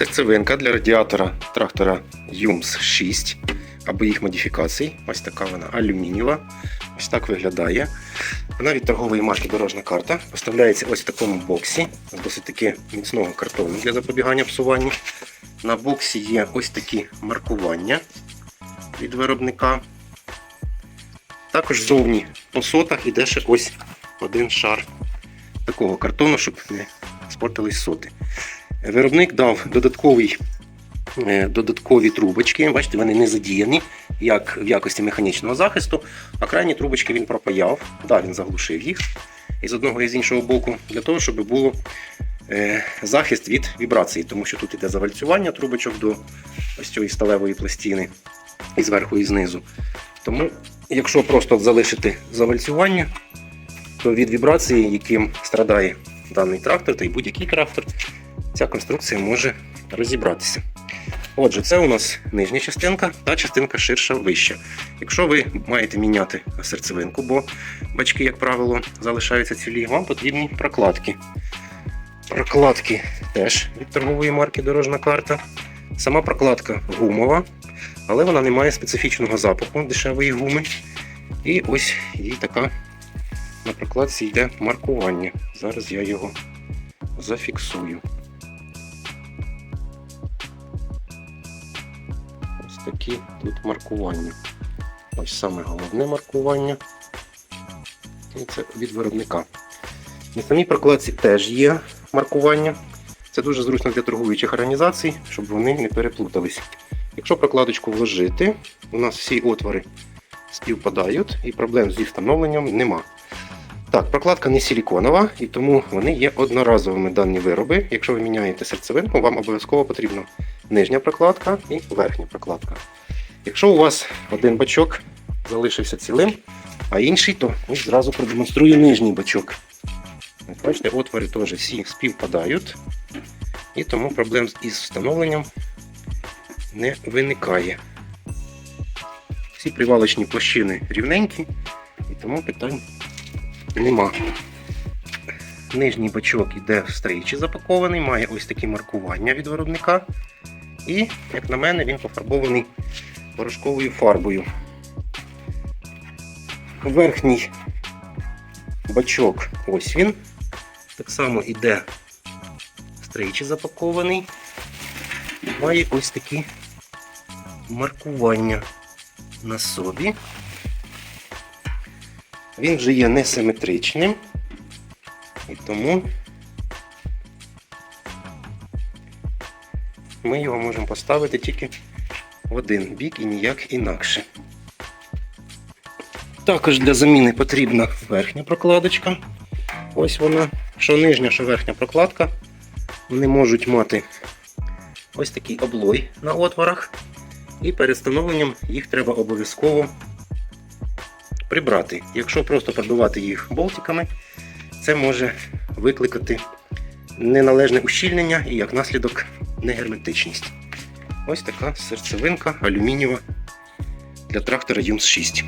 Серцевинка для радіатора трактора ЮМС 6 або їх модифікацій. Ось така вона алюмінієва. Ось так виглядає. Вона від торгової марки Дорожна карта. Поставляється ось в такому боксі досить таки міцного картону для запобігання псуванню. На боксі є ось такі маркування від виробника. Також ззовні по сотах іде ще ось один шар такого картону, щоб не спортились соти. Виробник дав додатковий, е, додаткові трубочки. Бачите, вони не задіяні як в якості механічного захисту, а крайні трубочки він пропаяв. Да, він заглушив їх і з одного і з іншого боку, для того, щоб було захист від вібрації, тому що тут іде завальцювання трубочок до ось цієї сталевої пластини і зверху і знизу. Тому, якщо просто залишити завальцювання, то від вібрації, яким страдає даний трактор та й будь-який трактор, ця конструкція може розібратися. Отже, це у нас нижня частинка, та частинка ширша вища. Якщо ви маєте міняти серцевинку, бо бачки, як правило, залишаються цілі, вам потрібні прокладки. Прокладки теж від торгової марки Дорожна карта. Сама прокладка гумова, але вона не має специфічного запаху дешевої гуми. І ось їй така на прокладці йде маркування. Зараз я його зафіксую. Ось такі тут маркування. Ось саме головне маркування. І це від виробника. На самій прокладці теж є маркування. Це дуже зручно для торгуючих організацій, щоб вони не переплутались. Якщо прокладочку вложити, у нас всі отвори співпадають і проблем зі встановленням нема. Так, прокладка не силіконова, і тому вони є одноразовими дані вироби. Якщо ви міняєте серцевинку, вам обов'язково потрібна нижня прокладка і верхня прокладка. Якщо у вас один бачок залишився цілим, а інший, то зразу продемонструю нижній бачок. Бачите, отвори теж всі співпадають, і тому проблем із встановленням не виникає. Всі привалочні площини рівненькі, і тому питань нема. Нижній бачок іде в стрейчі запакований, має ось такі маркування від виробника. І, як на мене, він пофарбований порошковою фарбою. Верхній бачок ось він. Так само іде в стрейчі запакований. Має ось такі маркування на собі. Він вже є несиметричним, і тому ми його можемо поставити тільки в один бік і ніяк інакше. Також для заміни потрібна верхня прокладочка. Ось вона, що нижня, що верхня прокладка. Вони можуть мати ось такий облой на отворах. І перед встановленням їх треба обов'язково прибрати. Якщо просто пробивати їх болтиками, це може викликати неналежне ущільнення і як наслідок негерметичність. Ось така серцевинка алюмінієва для трактора ЮМС 6.